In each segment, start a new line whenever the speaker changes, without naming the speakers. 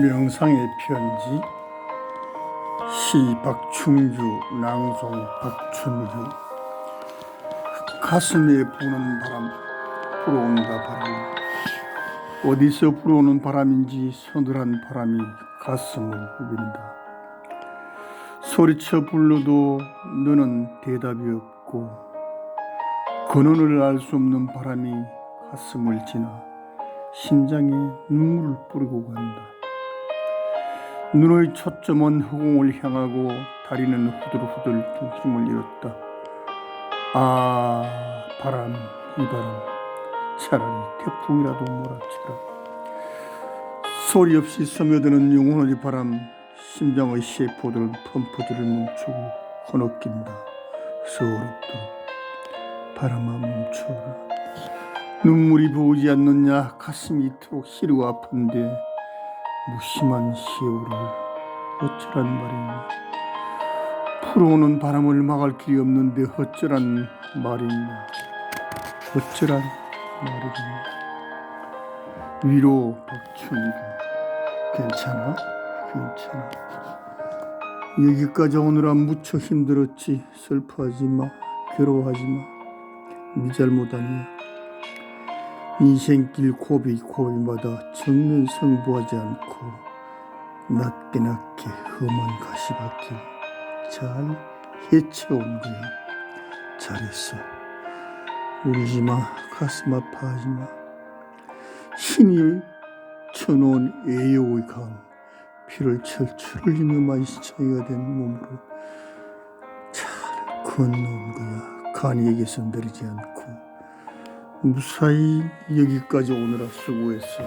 명상의 편지 시 박충주 낭송 박춘규 가슴에 부는 바람 불어온다 바람 어디서 불어오는 바람인지 서늘한 바람이 가슴을 후빈다. 소리쳐 불러도 너는 대답이 없고 근원을 알 수 없는 바람이 가슴을 지나 심장에 눈물을 뿌리고 간다. 눈의 초점은 허공을 향하고 다리는 후들후들 힘을 잃었다. 아 바람 이 바람 차라리 태풍이라도 몰아쳐라. 소리 없이 스며드는 영혼의 바람 심장의 셰포들은 펌프들을 멈추고 흐느낀다. 서럽도록 바람아 멈춰라. 눈물이 보이지 않느냐 가슴이 이토록 시리고 아픈데 무심한 시오를 어쩌란 말이냐 불어오는 바람을 막을 길이 없는데 어쩌란 말이냐 어쩌란 말이냐 위로 박춘규 괜찮아? 괜찮아. 여기까지 오느라 무척 힘들었지. 슬퍼하지 마. 괴로워하지 마네 잘못 아니야 인생길 고비 고비마다 정면승부하지 않고 낮게 낮게 험한 가시밭길 잘 헤쳐온 거야 잘했어 울지마 가슴 아파하지마. 신이 쳐놓은 애욕의 강 피를 철철 흘리며 만시창이가 된 몸으로 잘 건너온 거야. 간이에게서 내리지 않고 무사히 여기까지 오느라 수고했어.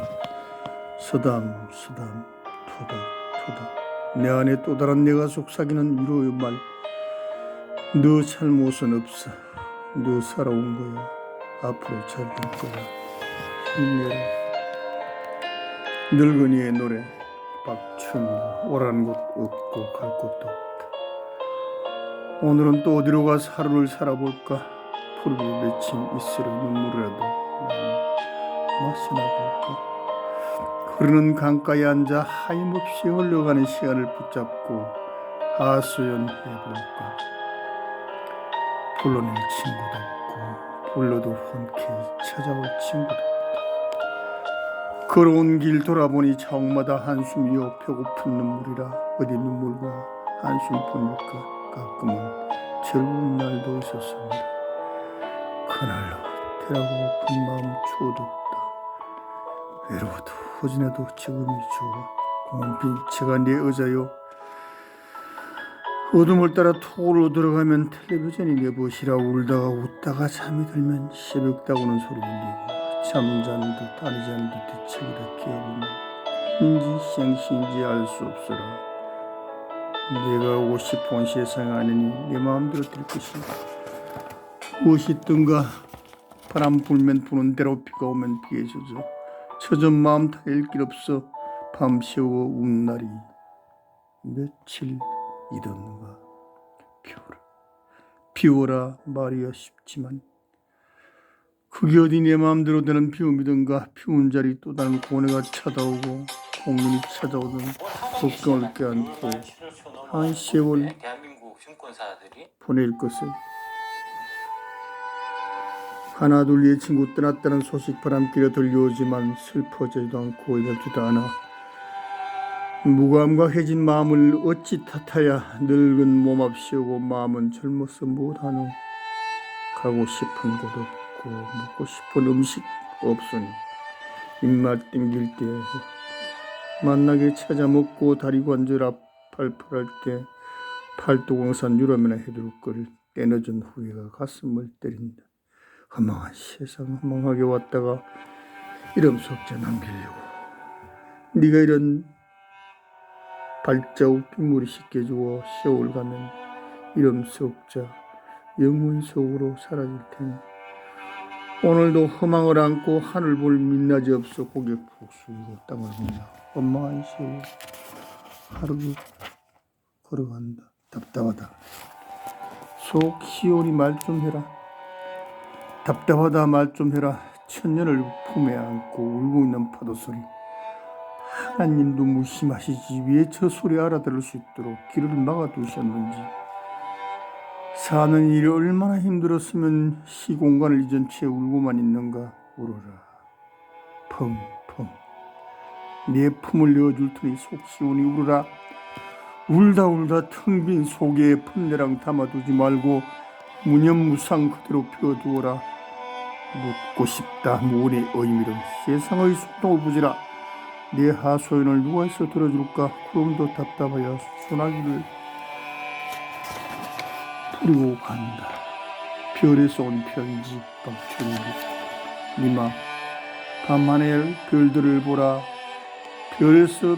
서담 서담 토닥 토닥 내 안에 또 다른 내가 속삭이는 위로의 말. 너 잘못은 없어. 너 살아온 거야. 앞으로 잘 될 거야. 힘내라. 늙은이의 노래 박춘 오라는 곳 없고 갈 곳도 없다. 오늘은 또 어디로 가서 하루를 살아볼까? 푸르게 맺힌 이슬의 눈물이라도 마시나 볼까? 흐르는 강가에 앉아 하염없이 흘러가는 시간을 붙잡고 하소연해 볼까? 불러낼 친구도 없고 불러도 흔쾌히 찾아올 친구도 없다. 걸어온 길 돌아보니 정마다 한숨이요 배고픈 눈물이라 어디 눈물과 한숨뿐일까 가끔은 즐거운 날도 있었습니다. 태라고 큰 마음 추워도 없다. 외로워도 허진해도 지금이 좋아. 공원빈 제가 내 의자요. 어둠을 따라 토로 들어가면 텔레비전이 내 벗이라 울다가 웃다가 잠이 들면 새벽다고는 소리 들리고 잠자는 듯 아니지 않은 듯 뒤척이다 깨어보면 인지 생시인지 알 수 없어라. 내가 오고 싶은 세상 아니니 내 마음대로 될 것이다. 무엇이 있든가 바람 불면 부는 대로 비가 오면 비에 젖어 처전 마음 타일 길 없어 밤 새워 운 날이 며칠 이던가 비오라 비오라 말이야 쉽지만 그게 어디 내 마음대로 되는 비움이던가 비운 자리 또 다른 고뇌가 찾아오고 공민이 찾아오던 걱정을 껴안고 한 세월
증권사들이
보낼 것을 하나 둘예 친구 떠났다는 소식 바람길에 들려오지만 슬퍼지도 않고 외롭지도 않아. 무감과 해진 마음을 어찌 탓하야 늙은 몸 앞세우고 마음은 젊어서 못하노. 가고 싶은 곳 없고 먹고 싶은 음식 없으니 입맛 땡길 때 만나게 찾아 먹고 다리 관절 앞 팔팔할 때 팔도광산 유람이나 해둘 걸 떼어준 후회가 가슴을 때린다. 허망한 세상 허망하게 왔다가 이름 속자 남기려고. 네가 이런 발자국 빗물이 씻겨주고 세월 가면 이름 속자 영혼 속으로 사라질 테니. 오늘도 허망을 안고 하늘 볼 민낯이 없어 고개 푹 숙이고 땅을 보며 허망한 세월 하루를 걸어간다. 답답하다. 속 시온이 말 좀 해라 답답하다 말 좀 해라. 천년을 품에 안고 울고 있는 파도 소리. 하나님도 무심하시지 왜 저 소리 알아들을 수 있도록 길을 막아두셨는지. 사는 일이 얼마나 힘들었으면 시공간을 잊은 채 울고만 있는가 울어라. 펑펑. 내 품을 내어줄 테니 속 시원히 울어라. 울다 울다 텅 빈 속에 펀대랑 담아두지 말고 무념무상 그대로 펴두어라 묻고 싶다. 무언의 의미를 세상의 속동을 부지라. 내 하소연을 누가 있어 들어줄까? 그럼도 답답하여 소나기를 뿌리고 간다. 별에서 온 편지 뻥쳐니 니마 밤하늘 별들을 보라. 별에서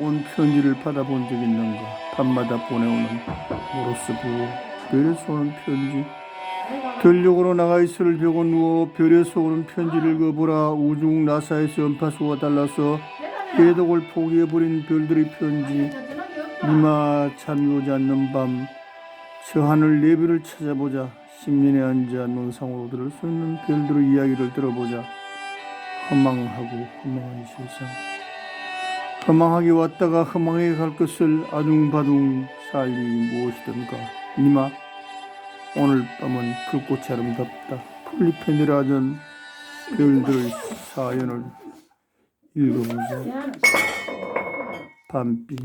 온 편지를 받아본 적 있는가? 밤마다 보내오는 모로스부 별에서 오는 편지 별력으로 나가 있을 벽에 누워 별에서 오는 편지를 읽어보라. 우중 나사에서 연파수가 달라서 해독을 포기해버린 별들의 편지. 니마 잠이 오지 않는 밤 저 하늘 내별을 찾아보자. 십년에 앉아 논상으로 들을 수 있는 별들의 이야기를 들어보자. 허망하고 허망한 세상. 허망하게 왔다가 허망하게 갈 것을 아둥바둥 살 일이 무엇이든가. 니마 오늘 밤은 불꽃이 아름답다. 폴리페니라는 별들의 사연을 읽어보자. 밤비